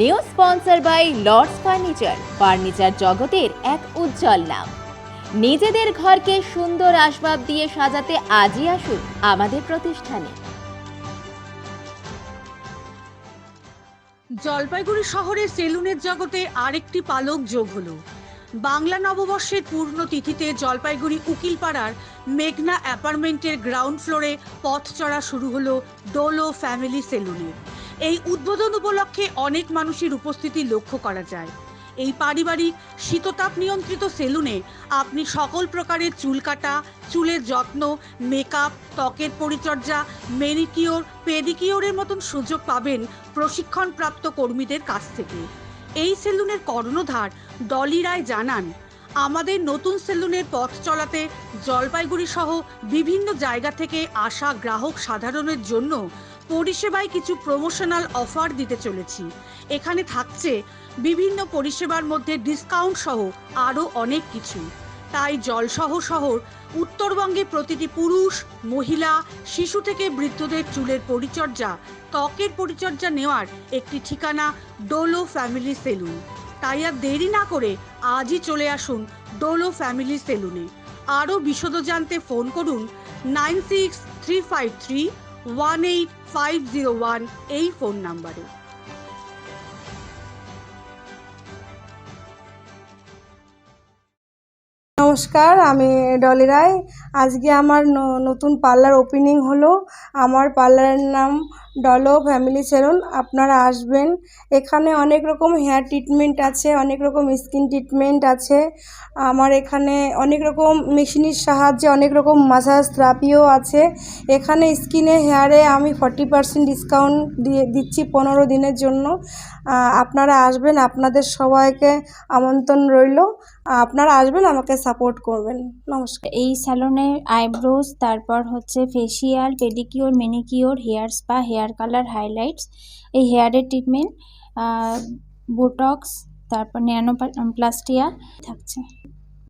New sponsor by Lords furniture. Furniture জগতের এক উজ্জ্বল নাম। নিজেদের ঘরকে সুন্দর আসবাব দিয়ে সাজাতে আজই আসুন আমাদের প্রতিষ্ঠানে। জলপাইগুড়ি শহরে সেলুনের জগতে আরেকটি পালক যোগ হলো। বাংলা নববর্ষের পূর্ণ তিথিতে জলপাইগুড়ি উকিলপাড়ার মেঘনা অ্যাপার্টমেন্টের গ্রাউন্ড ফ্লোরে পথ চড়া শুরু হলো ডোলো ফ্যামিলি সেলুনের এই উদ্বোধন উপলক্ষে অনেক মানুষের উপস্থিতি লক্ষ্য করা যায়। এই পারিবারিক শীততাপ নিয়ন্ত্রিত সেলুনে আপনি সকল প্রকারের চুল কাটা, চুলের যত্ন, মেকআপ, ত্বকের পরিচর্যা, মেনিকিওর, পেডিকিওরের মতন সুযোগ পাবেন প্রশিক্ষণপ্রাপ্ত কর্মীদের কাছ থেকে। এই সেলুনের কর্ণধার ডলি রায় জানান, আমাদের নতুন সেলুনের পথ চলাতে জলপাইগুড়ি সহ বিভিন্ন জায়গা থেকে আসা গ্রাহক সাধারণের জন্য পরিষেবায় কিছু প্রমোশনাল অফার দিতে চলেছি। এখানে থাকছে বিভিন্ন পরিষেবার মধ্যে ডিসকাউন্ট সহ আরও অনেক কিছু। তাই জলসহ শহর, উত্তরবঙ্গে প্রতিটি পুরুষ, মহিলা, শিশু থেকে বৃদ্ধদের চুলের পরিচর্যা, ত্বকের পরিচর্যা নেওয়ার একটি ঠিকানা ডোলো ফ্যামিলি সেলুন তাই আর দেরি না করে আজই চলে আসুন ডোলো ফ্যামিলি সেলুনে আরও বিশদ জানতে ফোন করুন nine six three five three one eight five zero one এই ফোন নাম্বারে নমস্কার, আমি ডলি রায়। আজকে আমার নতুন পার্লার ওপেনিং হলো। আমার পার্লারের নাম ডলো ফ্যামিলি সেলুন। আপনারা আসবেন। এখানে অনেক রকম হেয়ার ট্রিটমেন্ট আছে, অনেক রকম স্কিন ট্রিটমেন্ট আছে। আমার এখানে অনেক রকম মেশিনের সাহায্যে অনেক রকম মাসাজ থেরাপিও আছে। এখানে স্কিনে হেয়ারে আমি ফর্টি পার্সেন্ট ডিসকাউন্ট দিয়ে দিচ্ছি পনেরো দিনের জন্য। আপনারা আসবেন। আপনাদের সবাইকে আমন্ত্রণ রইল। আপনারা আসবেন, আমাকে সাপোর্ট করবেন। নমস্কার। এই স্যালনে আইব্রোজ তারপর হচ্ছে facial pedicure manicure hair spa hair colour highlights এই হেয়ারের ট্রিটমেন্ট বোটক্স তারপর ন্যানো প্লাস্টিয়া থাকছে।